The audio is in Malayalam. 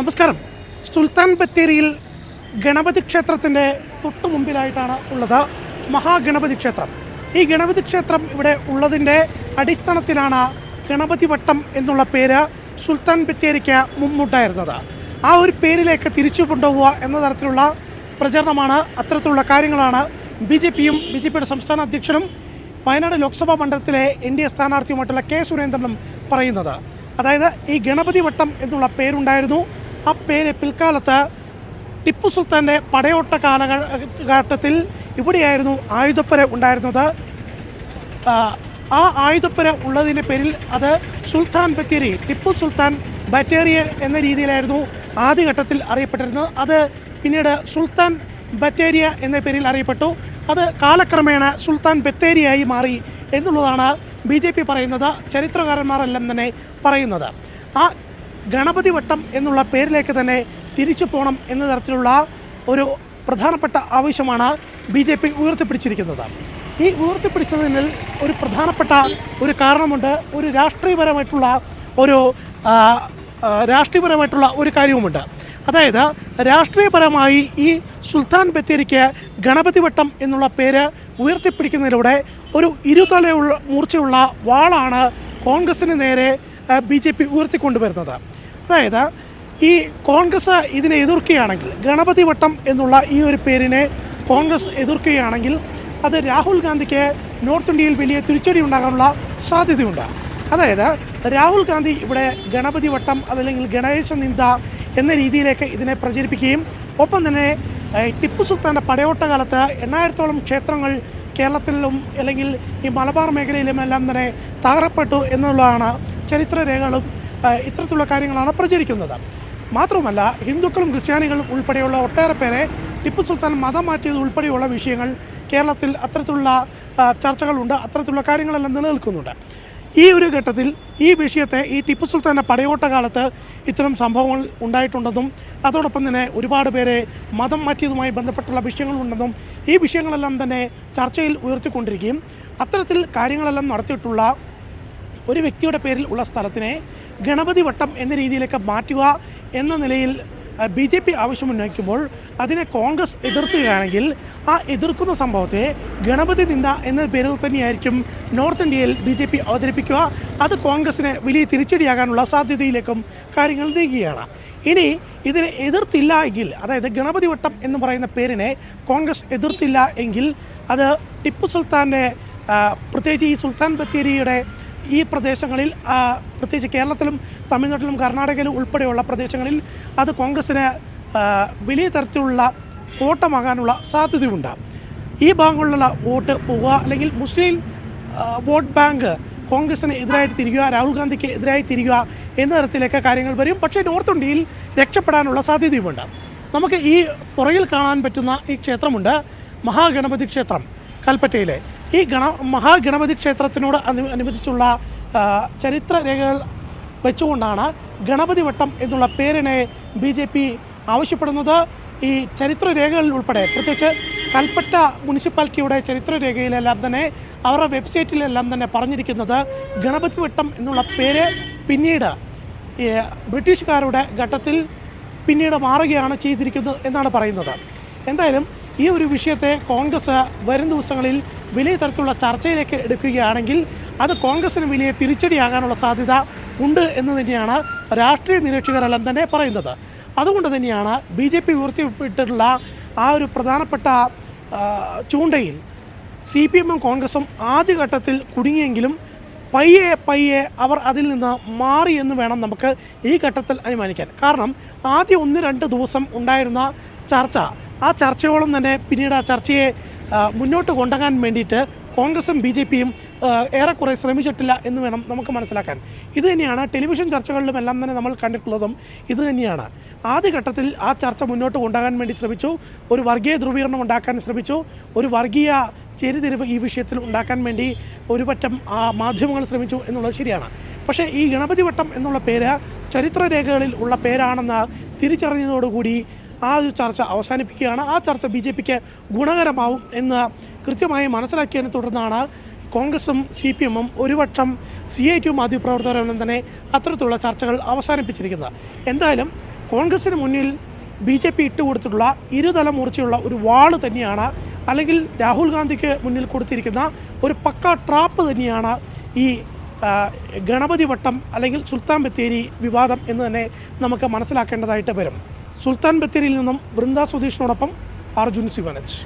നമസ്കാരം. സുൽത്താൻ ബത്തേരിയിൽ ഗണപതി ക്ഷേത്രത്തിന്റെ തൊട്ടു മുമ്പിലായിട്ടാണ് ഉള്ളത് മഹാഗണപതി ക്ഷേത്രം. ഈ ഗണപതി ക്ഷേത്രം ഇവിടെ ഉള്ളതിന്റെ അടിസ്ഥാനത്തിലാണ് ഗണപതി വട്ടം എന്നുള്ള പേര് സുൽത്താൻ ബത്തേരിക്ക് മുമ്പുണ്ടായിരുന്നത്. ആ ഒരു പേരിലേക്ക് തിരിച്ചു കൊണ്ടുപോവുക എന്ന തരത്തിലുള്ള പ്രചരണമാണ് അത്തരത്തിലുള്ള കാര്യങ്ങളാണ് ബി ജെ പിയും ബി ജെ പിയുടെ സംസ്ഥാന അധ്യക്ഷനും വയനാട് ലോക്സഭാ മണ്ഡലത്തിലെ എൻ ഡി എ സ്ഥാനാർത്ഥിയുമായിട്ടുള്ള കെ സുരേന്ദ്രനും പറയുന്നത്. അതായത് ഈ ഗണപതി വട്ടം എന്നുള്ള പേരുണ്ടായിരുന്നു. ആ പേര് പിൽക്കാലത്ത് ടിപ്പു സുൽത്താന്റെ പടയോട്ട കാലഘട്ടത്തിൽ ഇവിടെയായിരുന്നു ആയുധപ്പുര ഉണ്ടായിരുന്നത്. ആ, ആയുധപ്പുര ഉള്ളതിന്റെ പേരിൽ അത് സുൽത്താൻ ബത്തേരി ടിപ്പു സുൽത്താൻ ബറ്റേറിയ എന്ന രീതിയിലായിരുന്നു ആദ്യഘട്ടത്തിൽ അറിയപ്പെട്ടിരുന്നത്. അത് പിന്നീട് സുൽത്താൻ ബത്തേരിയ എന്ന പേരിൽ അറിയപ്പെട്ടു. അത് കാലക്രമേണ സുൽത്താൻ ബത്തേരിയായി മാറി എന്നുള്ളതാണ് ബി ജെ പി പറയുന്നത് ചരിത്രകാരന്മാരെല്ലാം തന്നെ പറയുന്നത്. ആ ഗണപതി വട്ടം എന്നുള്ള പേരിലേക്ക് തന്നെ തിരിച്ചു പോകണം എന്ന തരത്തിലുള്ള ഒരു പ്രധാനപ്പെട്ട ആവശ്യമാണ് ബി ജെ പി ഉയർത്തിപ്പിടിച്ചിരിക്കുന്നത്. ഈ ഉയർത്തിപ്പിടിച്ചതിൽ ഒരു പ്രധാനപ്പെട്ട ഒരു കാരണമുണ്ട്. ഒരു രാഷ്ട്രീയപരമായിട്ടുള്ള ഒരു രാഷ്ട്രീയപരമായിട്ടുള്ള ഒരു കാര്യവുമുണ്ട്. അതായത് രാഷ്ട്രീയപരമായി ഈ സുൽത്താൻ ബത്തേരിക്ക് ഗണപതി വട്ടം എന്നുള്ള പേര് ഉയർത്തിപ്പിടിക്കുന്നതിലൂടെ ഒരു ഇരുതലയുള്ള മൂർച്ചയുള്ള വാളാണ് കോൺഗ്രസിന് നേരെ ബി ജെ പി ഉയർത്തിക്കൊണ്ടുവരുന്നത്. അതായത് ഈ കോൺഗ്രസ് ഇതിനെ എതിർക്കുകയാണെങ്കിൽ ഗണപതി വട്ടം എന്നുള്ള ഈ ഒരു പേരിനെ കോൺഗ്രസ് എതിർക്കുകയാണെങ്കിൽ അത് രാഹുൽ ഗാന്ധിക്ക് നോർത്ത് ഇന്ത്യയിൽ വലിയ തിരിച്ചടി ഉണ്ടാകാനുള്ള സാധ്യതയുണ്ട്. അതായത് രാഹുൽ ഗാന്ധി ഇവിടെ ഗണപതി വട്ടം അതല്ലെങ്കിൽ ഗണേശ നിന്ദ എന്ന രീതിയിലേക്ക് ഇതിനെ പ്രചരിപ്പിക്കുകയും ഒപ്പം തന്നെ ടിപ്പു സുൽത്താന്റെ പടയോട്ട കാലത്ത് എണ്ണായിരത്തോളം ക്ഷേത്രങ്ങൾ കേരളത്തിലും അല്ലെങ്കിൽ ഈ മലബാർ മേഖലയിലും എല്ലാം തന്നെ തകർപ്പെട്ടു എന്നുള്ളതാണ് ചരിത്രരേഖകളും ഇത്തരത്തിലുള്ള കാര്യങ്ങളാണ് പ്രചരിക്കുന്നത്. മാത്രവുമല്ല ഹിന്ദുക്കളും ക്രിസ്ത്യാനികളും ഉൾപ്പെടെയുള്ള ഒട്ടേറെ പേരെ ടിപ്പു സുൽത്താൻ മതം മാറ്റിയത് ഉൾപ്പെടെയുള്ള വിഷയങ്ങൾ കേരളത്തിൽ അത്തരത്തിലുള്ള ചർച്ചകളുണ്ട് അത്തരത്തിലുള്ള കാര്യങ്ങളെല്ലാം നിലനിൽക്കുന്നുണ്ട്. ഈ ഒരു ഘട്ടത്തിൽ ഈ വിഷയത്തെ ഈ ടിപ്പു സുൽത്താന്റെ പടയോട്ട കാലത്ത് ഇത്തരം സംഭവങ്ങൾ ഉണ്ടായിട്ടുണ്ടെന്നും അതോടൊപ്പം തന്നെ ഒരുപാട് പേരെ മതം മാറ്റിയതുമായി ബന്ധപ്പെട്ടുള്ള വിഷയങ്ങളുണ്ടെന്നും ഈ വിഷയങ്ങളെല്ലാം തന്നെ ചർച്ചയിൽ ഉയർത്തിക്കൊണ്ടിരിക്കുകയും അത്തരത്തിൽ കാര്യങ്ങളെല്ലാം നടത്തിയിട്ടുള്ള ഒരു വ്യക്തിയുടെ പേരിൽ ഉള്ള സ്ഥലത്തിനെ ഗണപതി വട്ടം എന്ന രീതിയിലേക്ക് മാറ്റുക എന്ന നിലയിൽ ബി ജെ പി ആവശ്യമുന്നയിക്കുമ്പോൾ അതിനെ കോൺഗ്രസ് എതിർക്കുകയാണെങ്കിൽ ആ എതിർക്കുന്ന സംഭവത്തെ ഗണപതി നിന്ദ എന്ന പേരിൽ തന്നെയായിരിക്കും നോർത്ത് ഇന്ത്യയിൽ ബി ജെ പി അവതരിപ്പിക്കുക. അത് കോൺഗ്രസിന് വലിയ തിരിച്ചടിയാകാനുള്ള സാധ്യതയിലേക്കും കാര്യങ്ങൾ നീങ്ങുകയാണ്. ഇനി ഇതിനെ എതിർത്തില്ല എങ്കിൽ അതായത് ഗണപതി വട്ടം എന്ന് പറയുന്ന പേരിനെ കോൺഗ്രസ് എതിർത്തില്ല എങ്കിൽ അത് ടിപ്പു സുൽത്താന്റെ പ്രത്യേകിച്ച് ഈ സുൽത്താൻ ബത്തേരിയുടെ ഈ പ്രദേശങ്ങളിൽ പ്രത്യേകിച്ച് കേരളത്തിലും തമിഴ്നാട്ടിലും കർണാടകയിലും ഉൾപ്പെടെയുള്ള പ്രദേശങ്ങളിൽ അത് കോൺഗ്രസ്സിന് വലിയ തരത്തിലുള്ള ഓട്ടമാകാനുള്ള സാധ്യതയുണ്ട്. ഈ ഭാഗങ്ങളിലുള്ള വോട്ട് പോവുക അല്ലെങ്കിൽ മുസ്ലിം വോട്ട് ബാങ്ക് കോൺഗ്രസിന് എതിരായിട്ട് തിരിയുക രാഹുൽ ഗാന്ധിക്ക് എതിരായി തിരിയുക എന്ന തരത്തിലേക്ക് കാര്യങ്ങൾ വരും. പക്ഷേ നോർത്ത് ഇന്ത്യയിൽ രക്ഷപ്പെടാനുള്ള സാധ്യതയുമുണ്ട്. നമുക്ക് ഈ പുറകിൽ കാണാൻ പറ്റുന്ന ഈ ക്ഷേത്രമുണ്ട് മഹാഗണപതി ക്ഷേത്രം. കൽപ്പറ്റയിലെ. ഈ ഗണ മഹാഗണപതി ക്ഷേത്രത്തിനോട് അനു അനുബന്ധിച്ചുള്ള ചരിത്ര രേഖകൾ വെച്ചുകൊണ്ടാണ് ഗണപതി വട്ടം എന്നുള്ള പേരിനെ ബി ജെ പി ആവശ്യപ്പെടുന്നത്. ഈ ചരിത്ര രേഖകളിൽ ഉൾപ്പെടെ പ്രത്യേകിച്ച് കൽപ്പറ്റ മുനിസിപ്പാലിറ്റിയുടെ ചരിത്ര രേഖയിലെല്ലാം തന്നെ അവരുടെ വെബ്സൈറ്റിലെല്ലാം തന്നെ പറഞ്ഞിരിക്കുന്നത് ഗണപതി വട്ടം എന്നുള്ള പേര് പിന്നീട് ബ്രിട്ടീഷുകാരുടെ ഘട്ടത്തിൽ പിന്നീട് മാറുകയാണ് ചെയ്തിരിക്കുന്നത് എന്നാണ് പറയുന്നത്. എന്തായാലും ഈ ഒരു വിഷയത്തെ കോൺഗ്രസ് വരും ദിവസങ്ങളിൽ വലിയ തരത്തിലുള്ള ചർച്ചയിലേക്ക് എടുക്കുകയാണെങ്കിൽ അത് കോൺഗ്രസിന് വലിയ തിരിച്ചടിയാകാനുള്ള സാധ്യത ഉണ്ട് എന്ന് തന്നെയാണ് രാഷ്ട്രീയ നിരീക്ഷകരെല്ലാം തന്നെ പറയുന്നത്. അതുകൊണ്ട് തന്നെയാണ് ബി ജെ പി ഉയർത്തിവിട്ടിട്ടുള്ള ആ ഒരു പ്രധാനപ്പെട്ട ചൂണ്ടയിൽ സി പി എമ്മും കോൺഗ്രസും ആദ്യഘട്ടത്തിൽ കുടുങ്ങിയെങ്കിലും പയ്യെ പയ്യെ അവർ അതിൽ നിന്ന് മാറി എന്ന് വേണം നമുക്ക് ഈ ഘട്ടത്തിൽ അനുമാനിക്കാൻ. കാരണം ആദ്യ ഒന്ന് രണ്ട് ദിവസം ഉണ്ടായിരുന്ന ചർച്ച ആ ചർച്ചയോളം തന്നെ പിന്നീട് ആ ചർച്ചയെ മുന്നോട്ട് കൊണ്ടുപോകാൻ വേണ്ടിയിട്ട് കോൺഗ്രസും ബി ജെ പിയും ഏറെക്കുറെ ശ്രമിച്ചിട്ടില്ല എന്ന് വേണം നമുക്ക് മനസ്സിലാക്കാൻ. ഇത് തന്നെയാണ് ടെലിവിഷൻ ചർച്ചകളിലും എല്ലാം തന്നെ നമ്മൾ കണ്ടിട്ടുള്ളതും ഇത് തന്നെയാണ്. ആദ്യഘട്ടത്തിൽ ആ ചർച്ച മുന്നോട്ട് കൊണ്ടുപോകാൻ വേണ്ടി ശ്രമിച്ചു. ഒരു വർഗീയ ധ്രുവീകരണം ഉണ്ടാക്കാൻ ശ്രമിച്ചു. ഒരു വർഗീയ ചേരിതിരിവ് ഈ വിഷയത്തിൽ ഉണ്ടാക്കാൻ വേണ്ടി ഒരു പറ്റം ആ മാധ്യമങ്ങൾ ശ്രമിച്ചു എന്നുള്ളത് ശരിയാണ്. പക്ഷേ ഈ ഗണപതി വട്ടം എന്നുള്ള പേര് ചരിത്രരേഖകളിൽ ഉള്ള പേരാണെന്ന് തിരിച്ചറിഞ്ഞതോടുകൂടി ആ ഒരു ചർച്ച അവസാനിപ്പിക്കുകയാണ്. ആ ചർച്ച ബി ജെ പിക്ക് ഗുണകരമാവും എന്ന് കൃത്യമായി മനസ്സിലാക്കിയതിനെ തുടർന്നാണ് കോൺഗ്രസും സി പി എമ്മും ഒരുപക്ഷം സി ഐ ടി മാധ്യമപ്രവർത്തകരെല്ലാം തന്നെ അത്തരത്തിലുള്ള ചർച്ചകൾ അവസാനിപ്പിച്ചിരിക്കുന്നത്. എന്തായാലും കോൺഗ്രസിന് മുന്നിൽ ബി ജെ പി ഇട്ടുകൊടുത്തിട്ടുള്ള ഇരുതല മൂർച്ചയുള്ള ഒരു വാൾ തന്നെയാണ് അല്ലെങ്കിൽ രാഹുൽ ഗാന്ധിക്ക് മുന്നിൽ കൊടുത്തിരിക്കുന്ന ഒരു പക്ക ട്രാപ്പ് തന്നെയാണ് ഈ ഗണപതി വട്ടം അല്ലെങ്കിൽ സുൽത്താൻ ബത്തേരി വിവാദം എന്ന് തന്നെ നമുക്ക് മനസ്സിലാക്കേണ്ടതായിട്ട് വരും. സുൽത്താൻ ബത്തേരിയിൽ നിന്നും വൃന്ദ സുധീഷിനോടൊപ്പം അർജുൻ സിവനച്ച്